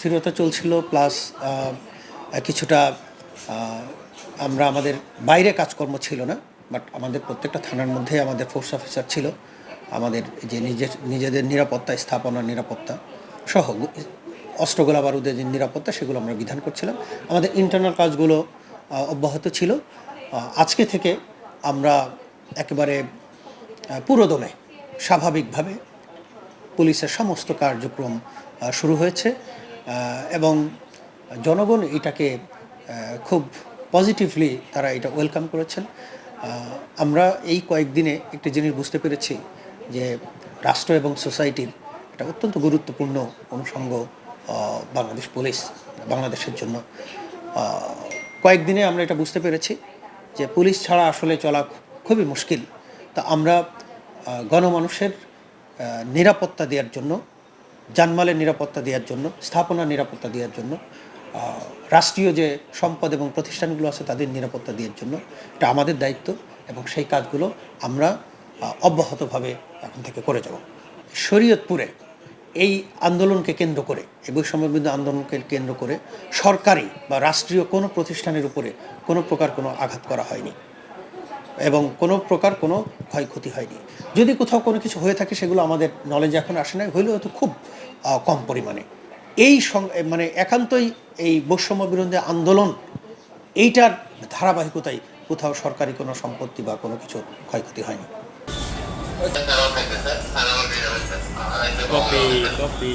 অস্থিরতা চলছিল প্লাস কিছুটা আমরা আমাদের বাইরে কাজকর্ম ছিল না বাট আমাদের প্রত্যেকটা থানার মধ্যে আমাদের ফোর্স অফিসার ছিল। আমাদের যে নিজের নিজেদের নিরাপত্তা স্থাপনার নিরাপত্তা সহ অস্ত্রগোলা বারুদের যে নিরাপত্তা সেগুলো আমরা বিধান করছিলাম। আমাদের ইন্টারনাল কাজগুলো অব্যাহত ছিল। আজকে থেকে আমরা একেবারে পুরোদমে স্বাভাবিকভাবে পুলিশের সমস্ত কার্যক্রম শুরু হয়েছে। এবং জনগণ এটাকে খুব পজিটিভলি তারা এটা ওয়েলকাম করেছেন। আমরা এই কয়েকদিনে একটি জিনিস বুঝতে পেরেছি যে রাষ্ট্র এবং সোসাইটির এটা অত্যন্ত গুরুত্বপূর্ণ অনুষঙ্গ বাংলাদেশ পুলিশ বাংলাদেশের জন্য। কয়েকদিনে আমরা এটা বুঝতে পেরেছি যে পুলিশ ছাড়া আসলে চলা খুবই মুশকিল। তা আমরা গণমানুষের নিরাপত্তা দেওয়ার জন্য জানমালের নিরাপত্তা দেওয়ার জন্য, স্থাপনার নিরাপত্তা দেওয়ার জন্য রাষ্ট্রীয় যে সম্পদ এবং প্রতিষ্ঠানগুলো আছে তাদের নিরাপত্তা দেওয়ার জন্য এটা আমাদের দায়িত্ব এবং সেই কাজগুলো আমরা অব্যাহতভাবে এখন থেকে করে যাব। শরীয়তপুরে এই আন্দোলনকে কেন্দ্র করে, এই বৈষম্য বিরুদ্ধে আন্দোলনকে কেন্দ্র করে সরকারি বা রাষ্ট্রীয় কোনো প্রতিষ্ঠানের উপরে কোনো প্রকার কোনো আঘাত করা হয়নি। এবং কোনো প্রকার কোনো ক্ষয়ক্ষতি হয়নি। যদি কোথাও কোনো কিছু হয়ে থাকে সেগুলো আমাদের নলেজে এখন আসে না হইলেও হয়তো খুব কম পরিমাণে। এই মানে একান্তই এই বৈষম্য বিরোধী আন্দোলন এইটার ধারাবাহিকতায় কোথাও সরকারি কোনো সম্পত্তি বা কোনো কিছু ক্ষয়ক্ষতি হয়নি। Copy, copy.